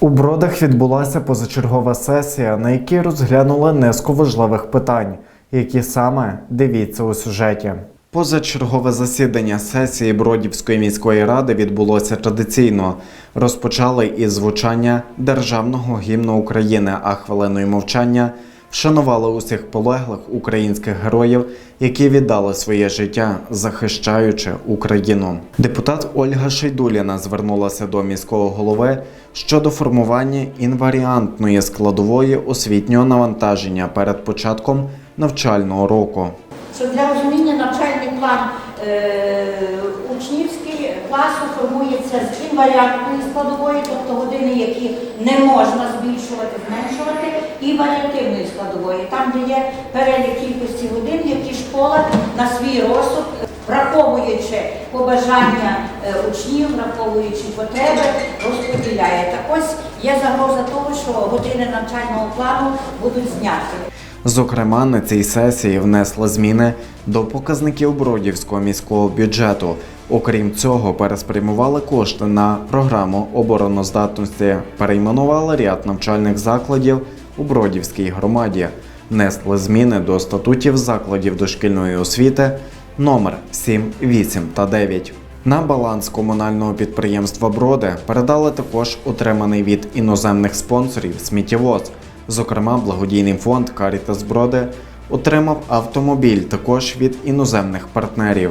У бродах відбулася позачергова сесія, на якій розглянули низку важливих питань, які саме дивіться у сюжеті. Позачергове засідання сесії Бродівської міської ради відбулося традиційно. Розпочали із звучання державного гімну України, а хвилиною мовчання вшанували усіх полеглих українських героїв, які віддали своє життя, захищаючи Україну. Депутат Ольга Шейдуліна звернулася до міського голови щодо формування інваріантної складової освітнього навантаження перед початком навчального року. що для розуміння навчальний план е, учнівський класу формується з інваріантної складової, тобто години, які не можна збільшувати, зменшувати, і варіативної складової, там, де є перелік кількості годин, які школа на свій розсуд, враховуючи побажання е, учнів, враховуючи потреби, розподіляє. Так ось є загроза того, що години навчального плану будуть зняті. Зокрема, на цій сесії внесли зміни до показників Бродівського міського бюджету. Окрім цього, переспрямували кошти на програму обороноздатності, перейменували ряд навчальних закладів у Бродівській громаді, внесли зміни до статутів закладів дошкільної освіти номер 7, 8 та 9. На баланс комунального підприємства Броди передали також отриманий від іноземних спонсорів сміттєвоз. Зокрема, благодійний фонд Карітас Броди отримав автомобіль також від іноземних партнерів.